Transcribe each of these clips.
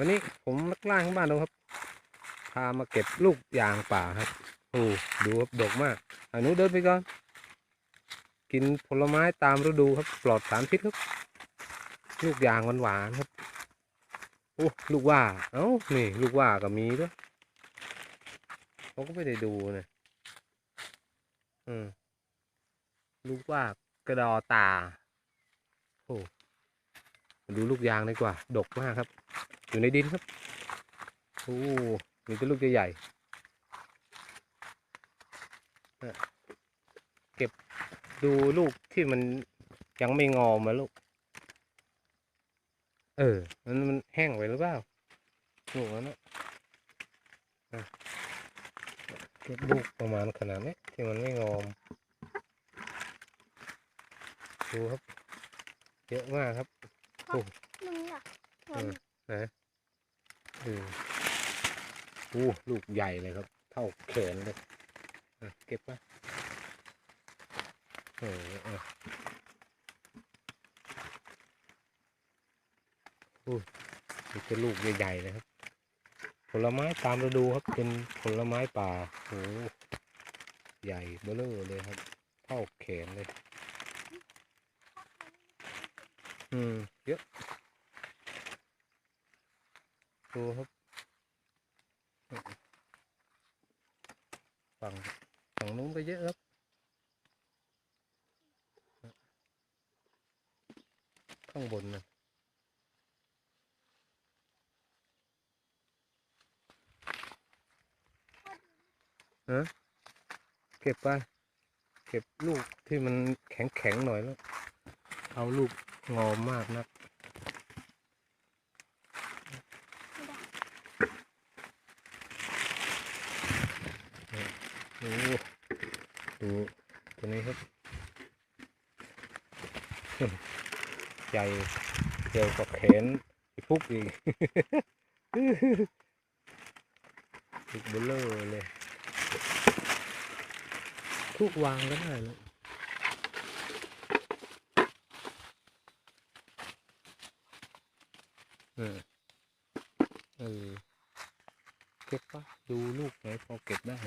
วันนี้ผมนักล่างบ้านเราครับ พามาเก็บลูกยางป่าครับโอ้ดูครับดกมากอันนู้เดินไปก่อนกินผลไม้ตามฤดูครับ ปลอดสารพิษครับ ลูกยางหวานๆครับโอ้ลูกว่า เอ้า นี่ ลูกว่าก็มีด้วยเขาก็ไม่ได้ดูนะอืมลูกว่ากระดอตา โอ้มาดูลูกยางดีกว่า ดกมากครับ อยู่ในดินครับโอ้มีแต่ลูกใหญ่ๆอะเก็บดูลูกที่มันยังไม่งอมาลูก เออ มันมันแห้งไปหรือเปล่าลูกนั้นนะอะเก็บลูกประมาณขนาดนี้ที่มันไม่งอม ดูครับ เยอะมากครับลุงอะเออนะเออโอ้ลูกใหญ่เลยครับ เท่าแขนเลยเก็บมาเอออะโอ้นี่เป็นลูกใหญ่ๆเลยครับ ผลไม้ตามฤดูครับ เป็นผลไม้ป่าโอ้ใหญ่เบ้อเร่อเลยครับ เท่าแขนเลย อืมเยอะ ดูครับฝั่งฝั่งนู้นก็เยอะครับข้างบนนะฮะเก็บไปเก็บลูกที่มันแข็งแข็งๆหน่อยแล้ว เอาลูกงอมมากนัก ดูดูตัวนี้ครับใหญ่เดียวกับแขนไอ้ปุ๊กอีกอีกเบลเลอร์เลยทุกวางก็ได้เลยเออเออเก็บปะดูลูกไหนพอเก็บได้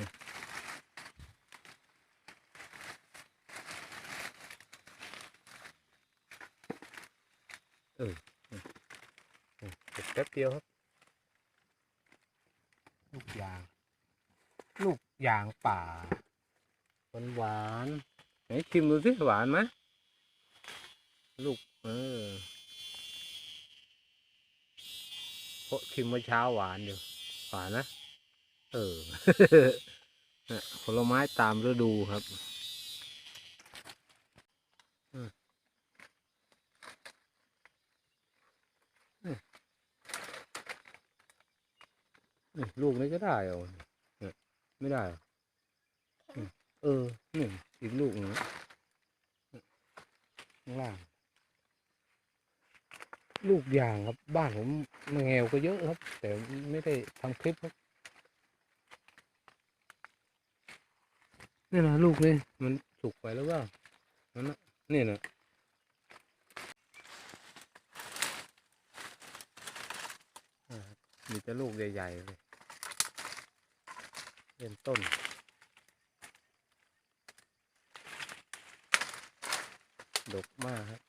อออืมอืมเก็บแป๊บเดียวครับ ลูกยาง ลูกยางป่าหวานหวานๆไหนชิมดูสิหวานไหมลูกเออเพราะชิมเมื่อเช้าหวานอยู่หวานนะ เออน่ะผลไม้ตามฤดูครับ นี่ลูกนี้ก็ได้เหรอเนี่ยไม่ได้ เออเออนี่อีกลูกนึงข้างล่าง ลูกยางครับ บ้านผมมแงวก็เยอะครับ แต่ไม่ได้ทำคลิปครับนี่นะลูกนี่มันสุกไปแล้วว่านั่นนี่นะอ่า มีแต่ลูกใหญ่ๆเลยเป็นต้น ดกมากครับ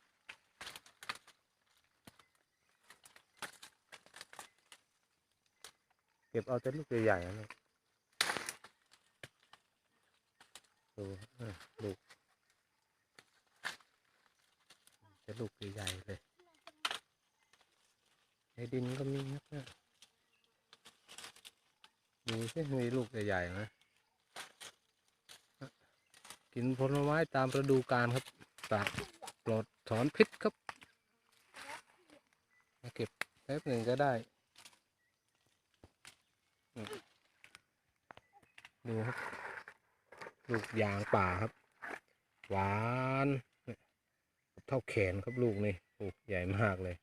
เก็บเอาแต่ลูกใหญ่ๆนะดูอะลูกแต่ลูกใหญ่ๆเลย ในดินก็มีครับเนี่ย ดูสิมีลูกใหญ่ๆนะกินผลไม้ตามฤดูกาลครับตัดปลดถอนพิษครับมาเก็บแป๊บหนึ่งก็ได้ ดูครับ ลูกยางป่าครับ หวานเนี่ยเท่าแขนครับลูกนี่โอ้ใหญ่มากเลย